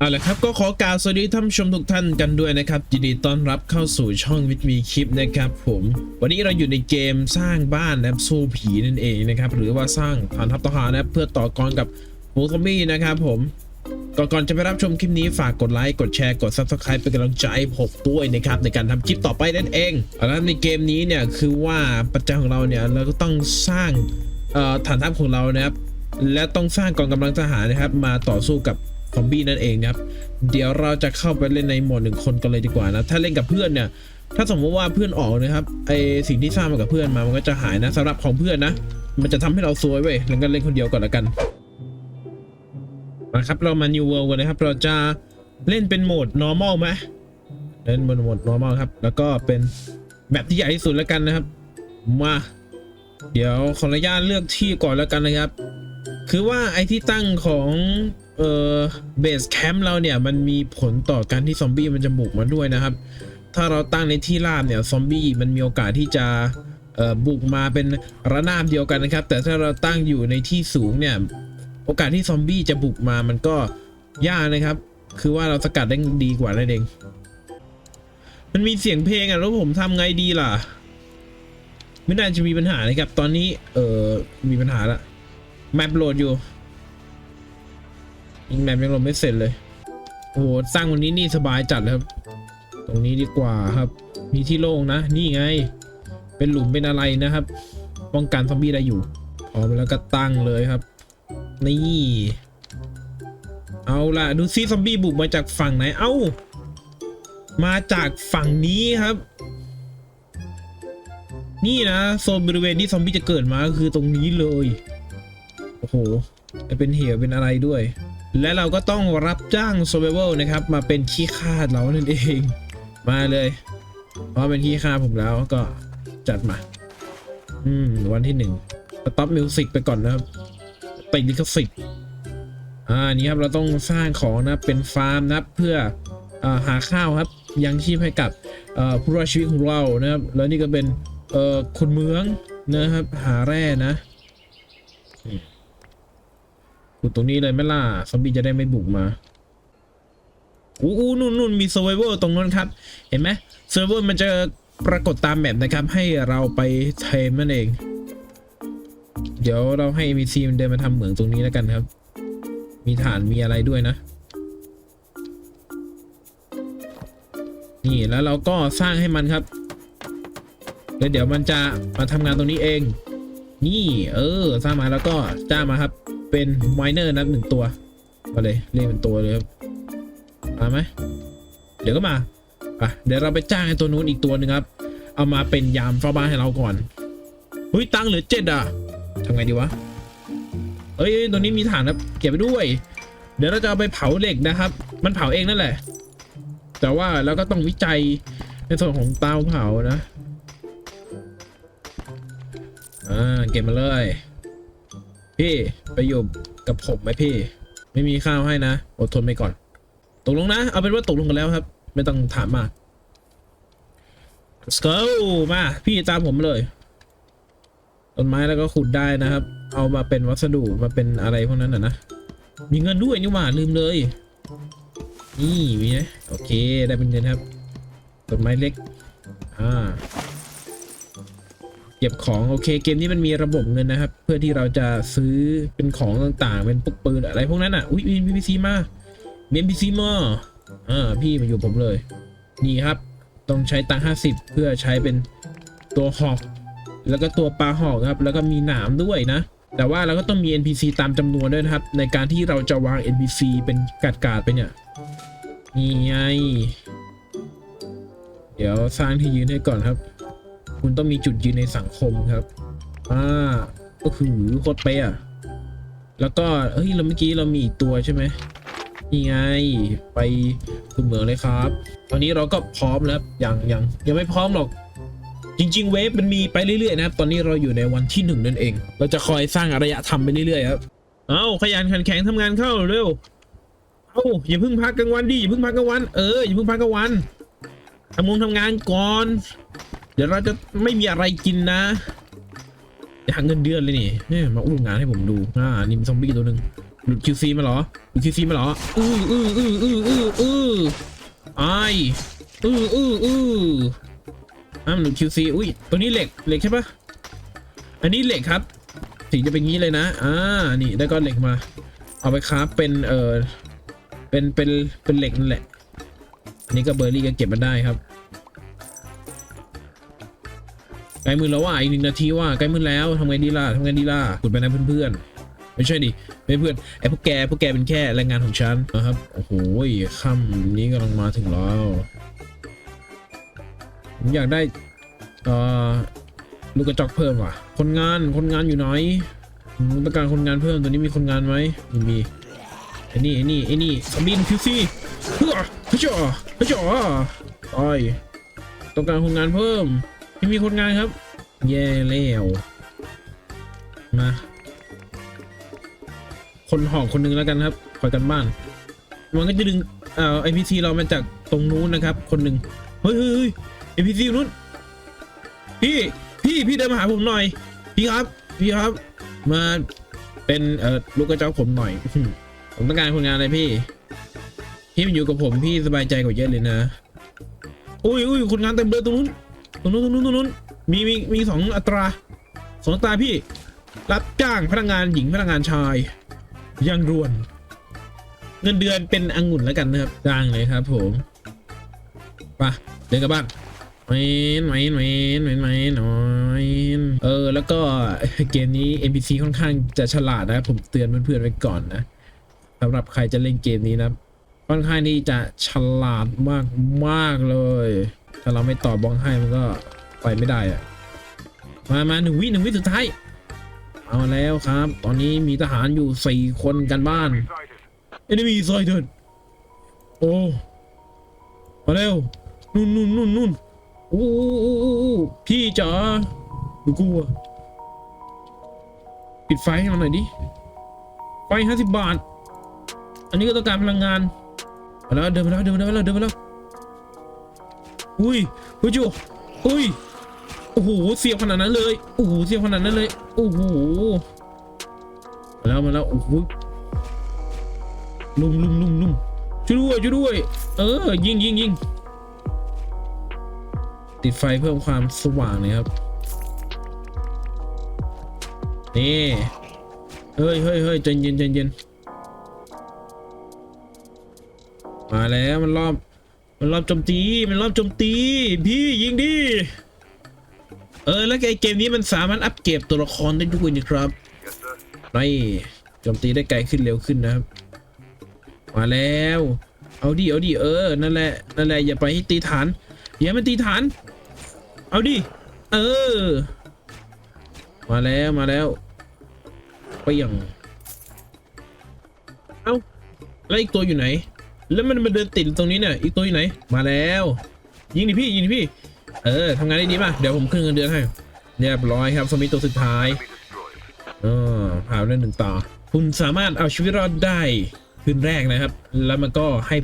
เอาละครับก็ขอกล่าวสวัสดีท่านผู้ชมทุกท่านกันด้วยนะครับยินดีต้อนรับเข้าสู่ช่องวิทมีคลิปนะครับผมวันนี้เราอยู่ในเกมสร้างบ้านนะครับสู้ผีนั่นเองนะครับหรือว่าสร้างฐานทัพทหารนะครับเพื่อต่อกรกับโมซอมบี้นะครับผมก่อนก่อนจะไปรับชมคลิปนี้ฝากกดไลค์กดแชร์กด subscribe เป็นกำลังใจห้ผมด้วยนะครับในการทำคลิปต่อไปนั่นเองเอาละในเกมนี้เนี่ยคือว่าปัจจัยของเราเนี่ยเราก็ต้องสร้างฐานทัพของเรานะครับและต้องสร้างกองกำลังทหารนะครับมาต่อสู้กับ ซอมบี้นั่นเองนะครับ เดี๋ยวเราจะเข้าไปเล่นในโหมดหนึ่งคนกันเลยดีกว่านะ ถ้าเล่นกับเพื่อนเนี่ย ถ้าสมมติว่าเพื่อนออกนะครับ ไอสิ่งที่สร้างมากับเพื่อนมา มันก็จะหายนะสำหรับของเพื่อนนะ มันจะทำให้เราซวยเว้ยแล้วก็เล่นคนเดียวก่อนละกัน มาครับ เรามา New World กันนะครับ เราจะเล่นเป็นโหมด normal ไหมเล่นบนโหมด normal ครับ แล้วก็เป็นแบบที่ใหญ่ที่สุดแล้วกันนะครับ มา เดี๋ยวขออนุญาตเลือกที่ก่อนแล้วกันนะครับ คือว่าไอที่ตั้งของ เออเบสแคมป์เราเนี่ยมันมีผลต่อการที่ซอมบี้มันจะบุกมาด้วยนะครับ ถ้าเราตั้งในที่ราบเนี่ยซอมบี้มันมีโอกาสที่จะบุกมาเป็นระนาบเดียวกันนะครับ แต่ถ้าเราตั้งอยู่ในที่สูงเนี่ยโอกาสที่ซอมบี้จะบุกมามันก็ยากนะครับ คือว่าเราสกัดได้ดีกว่านั่นเองมันมีเสียงเพลงอะแล้วผมทำไงดีล่ะ ไม่น่าจะมีปัญหานะครับ ตอนนี้เออมีปัญหาละแมปโหลดอยู่ ยิงแมปยังหลดไม่เสร็จเลย โอ้โห สร้างวันนี้นี่สบายจัดเลยครับ ตรงนี้ดีกว่าครับ มีที่โล่งนะ นี่ไง เป็นหลุมเป็นอะไรนะครับ ป้องกันซอมบี้ได้อยู่ พร้อมแล้วก็ตั้งเลยครับ นี่ เอาล่ะ ดูซิซอมบี้บุกมาจากฝั่งไหน เอ้า มาจากฝั่งนี้ครับ นี่นะโซนบริเวณที่ซอมบี้จะเกิดมาก็คือตรงนี้เลย โอ้โหจะเป็นเหวเป็นอะไรด้วย และเราก็ต้องรับจ้าง survival นะครับ มาเป็นขี้ข้าเรานั่นเอง มาเลยเพราะเป็นขี้ข้าผมแล้วก็จัดมา อืม วันที่หนึ่งสต็อปมิวสิกไปก่อนนะครับติดลิขสิทธิ์อ่านี่ครับเราต้องสร้างของนะเป็นฟาร์มนะเพื่ออาหาข้าวครับยังชีพให้กับผู้รอดชีวิตของเรานะครับ แล้วนี่ก็เป็นคนเมืองนะครับ หาแร่นะ ขุดตรงนี้เลยไม่ล่ะซอมบี้จะได้ไม่บุกมาอู้อู้นู่นนู่นมีเซอร์ไวเวอร์ตรงนั้นครับ เห็นไหมเซอร์ไวเวอร์มันจะปรากฏตามแมปนะครับ ให้เราไปเทรมนั่นเอง เดี๋ยวเราให้ NPC มันเดินมาทำเหมืองตรงนี้แล้วกันครับ มีฐานมีอะไรด้วยนะ นี่แล้วเราก็สร้างให้มันครับแล้วเดี๋ยวมันจะมาทำงานตรงนี้เอง นี่ เออ สร้างมาแล้วก็จ้างมาครับ เป็นไมเนอร์นับหนึ่งตัวมาเลยเรียกเป็นตัวเลยครับมาไหมเดี๋ยวก็มาอะเดี๋ยวเราไปจ้างไอ้ตัวนู้นอีกตัวหนึ่งครับ เอามาเป็นยามเฝ้าบ้านให้เราก่อนเฮ้ยตังเหลือเจ็ดอะทำไงดีวะเอ้ยตัวนี้มีฐานครับเก็บไปด้วย เดี๋ยวเราจะเอาไปเผาเหล็กนะครับ มันเผาเองนั่นแหละ แต่ว่าเราก็ต้องวิจัยในส่วนของเตาเผานะอ่าเก็บมาเลยพี่ ไปอยู่กับผมไหมพี่ ไม่มีข้าวให้นะอดทนไปก่อน ตกลงนะ เอาเป็นว่าตกลงกันแล้วครับ ไม่ต้องถามมาก let's go มาพี่ตามผมเลย ต้นไม้แล้วก็ขุดได้นะครับ เอามาเป็นวัสดุมาเป็นอะไรพวกนั้นนะนะ มีเงินด้วยนี่หว่าลืมเลย นี่มีไหมโอเคได้เป็นเงินครับ ต้นไม้เล็ก อ่า เก็บของโอเคเกมนี้มันมีระบบเงินนะครับ เพื่อที่เราจะซื้อเป็นของต่างๆ เป็นปุกปืนอะไรพวกนั้นอะ อุ้ยมีพีซีมามีพีซีมาอ่าพี่มาอยู่ผมเลย นี่ครับ ต้องใช้ตังห้าสิบเพื่อใช้เป็นตัวหอก แล้วก็ตัวปลาหอกครับ แล้วก็มีหนามด้วยนะ แต่ว่าเราก็ต้องมี NPC ตามจำนวนด้วยนะครับ ในการที่เราจะวาง NPC เป็นกาดกาดๆไปเนี่ยนี่ไง เดี๋ยวสร้างที่ยืนให้ก่อนครับ คุณต้องมีจุดยืนในสังคมครับ อ่า ก็คือโคตรเป๊ะอะแล้วก็เฮ้ย เราเมื่อกี้เรามีอีกตัวใช่ไหมนี่ไง ไปคุณเหมืองเลยครับ ตอนนี้เราก็พร้อมแล้วยังยังยังไม่พร้อมหรอก จริง ๆ เวฟมันมีไปเรื่อยๆนะครับ ตอนนี้เราอยู่ในวันที่หนึ่งนั่นเอง เราจะคอยสร้างอารยธรรมไปเรื่อยๆครับเอาขยันขันแข็งทำงานเข้าเร็วเอาอย่าเพิ่งพักกลางวันดิอย่าเพิ่งพักกลางวันเอออย่าเพิ่งพักกลางวันทำงงทำงานก่อน ดี๋ยวเราจะไม่มีอะไรกินนะจะหาเงินเดือนเลยนี่เนี่ยมาอู้งานให้ผมดูอ่านี่มีซอมบี้ตัวหนึ่งหลุด QC มาเหรอหลุด QC มาเหรออืออืออืออืออืออือไออืออืออืออ้าหลุด QC อุ้ยตัวนี้เหล็กเหล็กใช่ปะอันนี้เหล็กครับสีจะเป็นงี้เลยนะ อ่า นี่ได้ก้อนเหล็กมา เอาไปคราฟเป็น เออเป็น เป็น เป็นเหล็กนั่นแหละ อันนี้ก็เบอร์รี่ก็เก็บมาได้ครับ ใกล้มือแล้วว่ะอีกหนึ่งนาทีว่ะใกล้มือแล้วทำไงดีล่ะทำไงดีล่ะขุดไปนะเพื่อนๆไม่ใช่ดิไม่เพื่อนไอ้พวกแกพวกแกเป็นแค่แรงงานของฉันนะครับโอ้โหค่ำนี้กำลังมาถึงแล้วผมอยากได้เอ่อลูกกระจอกเพิ่มว่ะ คนงานคนงานอยู่ไหนผมต้องการคนงานเพิ่มตัวนี้มีคนงานไหมมีไอ้นี่ไอ้นี่ไอ้นี่ซอมบี้คิวซี่เฮ้ยเฮ้ยจ่อเฮ้ยจ่ออ้อยต้องการคนงานเพิ่ม ไม่มีคนงานครับ แย่แล้วมาคนหอกคนหนึ่งแล้วกันครับคอยกันบ้าน มันก็จะดึงเอ่อไอพีซีเรามาจากตรงนู้นนะครับ คนหนึ่งเฮ้ยเฮ้ยไอพีซีนู้นพี่พี่พี่เดินมาหาผมหน่อย พี่ครับ พี่ครับ มาเป็นเอ่อลูกกระเจ้าผมหน่อยผมต้องการคนงานอะไรพี่พี่มาอยู่กับผมพี่สบายใจกว่าเยอะเลยนะ อุ้ยอุ้ยคนงานเต็มเลยตรงนู้น ตรงนู้นตรงนู้นตรงนู้นมีมีมีสองอัตราสองอัตราพี่ รับจ้างพนักงานหญิงพนักงานชายย่างรวน เงินเดือนเป็นองุ่นแล้วกันนะครับจ้างเลยครับ ผมไปะเดินกลับบ้านเวนเวนเวนเวนเวนหน่อยเออ แล้วก็เกมนี้ NPC ค่อนข้างจะฉลาดนะครับผมเตือนเพื่อนๆไว้ก่อนนะสำหรับใครจะเล่นเกมนี้นะค่อนข้างที่จะฉลาดมากมากๆเลย ถ้าเราไม่ตอบบองให้มันก็ไปไม่ได้อะมามาหนึ่งวิหนึ่งวิสุดท้าย เอาแล้วครับ ตอนนี้มีทหารอยู่สี่คนกันบ้าน enemy sighted โอ้มาเร็วนู่นนู่นนู่นนู่นโอ้พี่จ๋าดูกูอะปิดไฟให้มันหน่อยดิไฟห้าสิบบาท อันนี้ก็ต้องการพลังงานมาแล้วเดินมาแล้วเดินมาแล้วเดินมาแล้ว อุ้ยอุ้ยจูอุ้ยโอ้โหเสียบขนาดนั้นเลยโอ้โหเสียบขนาดนั้นเลยโอ้โหมาแล้วมาแล้วโอ้โหลุมลุมลุมลุมช่วยด้วยช่วยด้วย เออ ยิงยิงยิงติดไฟเพิ่มความสว่างเลยครับ นี่เฮ้ยเฮ้ยเฮ้ยใจเย็นใจเย็นมาแล้วมันรอบ มันรอบโจมตี มันรอบโจมตี พี่ยิงดิ เออ แล้วไอเกมนี้มันสามารถอัปเกรดตัวละครได้ด้วยนะครับนี่โจมตีได้ไกลขึ้นเร็วขึ้นนะครับ มาแล้ว เอาดิ เอาดิ เออ นั่นแหละ นั่นแหละ อย่าไปให้ตีฐาน อย่ามันตีฐาน เอาดิ เออ มาแล้ว มาแล้วไปยังเอ้าแล้วอีกตัวอยู่ไหน แล้วมันมาเดินติดตรงนี้เนี่ย อีกตัวอยู่ไหน มาแล้ว ยิงดิพี่ ยิงดิพี่ เออทำงานได้ดีมากเดี๋ยวผมขึ้นเงินเดือนให้ เรียบร้อยครับสมิธตัวสุดท้ายเออผ่านเรื่องหนึ่งต่อ คุณสามารถเอาชีวิตรอดได้คืนแรกนะครับ แล้วมันก็ให้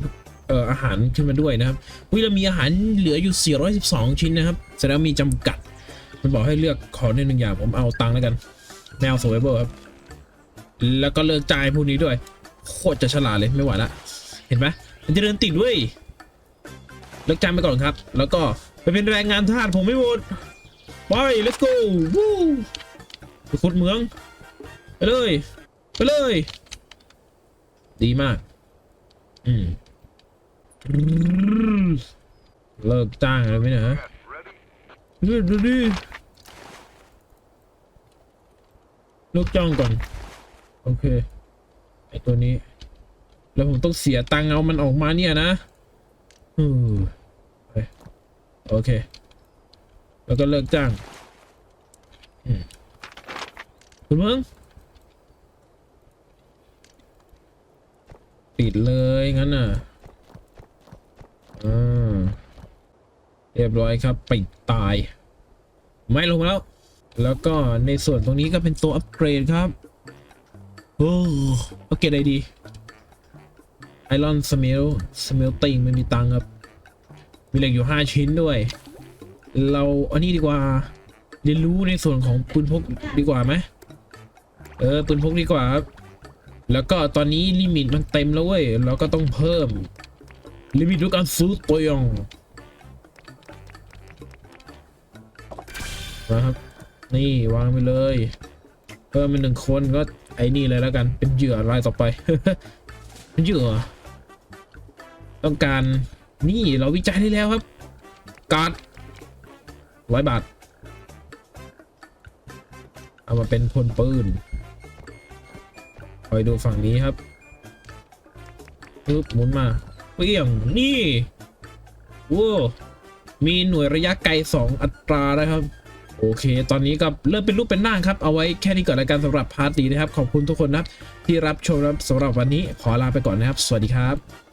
เอ่ออาหารขึ้นมาด้วยนะครับอุ้ยเรามีอาหารเหลืออยู่ 412 ชิ้นนะครับแสดงมีจำกัด มันบอกให้เลือกขอหนึ่งหนึ่งอย่างผมเอาตังค์แล้วกันแมว survival ครับแล้วก็เลิกจ่ายพวกนี้ด้วย โคตรจะฉลาดเลยไม่ไหวละ เห็นไหม มันจะเดินติดด้วยเลิกจ่ายไปก่อนครับ แล้วก็ไปเป็นแรงงานทาสผมไม่หมดไป let's go วู้ไปขุดเหมือง ไปเลย ไปเลย ดีมาก อืมเลิกจ้างเลยไหมเนี่ยฮะดูดิดูดิลิกจ้างก่อน โอเค ไอตัวนี้ แล้วผมต้องเสียตังค์เอามันออกมาเนี่ยนะอืมไปโอเค แล้วก็เลิกจ้างคุณเมืองปิดเลยงั้นน่ะอ่าเรียบร้อยครับปิดตาย ไม่ลงแล้ว แล้วก็ในส่วนตรงนี้ก็เป็นตัวอัปเกรดครับ โอ้อัปเกรดอะไรดี ไอรอนสเมลสเมลติงไม่มีตังค์ครับ มีเหล็กอยู่ 5 ชิ้นด้วย เราอันนี้ดีกว่า เรียนรู้ในส่วนของปืนพกดีกว่าไหมเออปืนพกดีกว่าครับ แล้วก็ตอนนี้ลิมิตมันเต็มแล้วเว้ยเราก็ต้องเพิ่ม ลิมิตด้วยการซื้อตัวยองนะครับ นี่วางไปเลย เพิ่มเป็นหนึ่งคนก็ไอ้นี่เลยแล้วกันเป็นเหยื่อรายต่อไป เป็นเหยื่อ ต้องการนี่เราวิจัยได้แล้วครับ การ์ดร้อยบาท เอามาเป็นพลปืนคอยดูฝั่งนี้ครับปึ๊บหมุนมาเปี้ยงนี่ว้ามีหน่วยระยะไกล 2 อัตรานะครับ โอเค ตอนนี้ก็เริ่มเป็นรูปเป็นร่างครับ เอาไว้แค่นี้ก่อนแล้วกันสำหรับพาร์ทนี้นะครับ ขอบคุณทุกคนนะครับที่รับชมรับสำหรับวันนี้ขอลาไปก่อนนะครับ สวัสดีครับ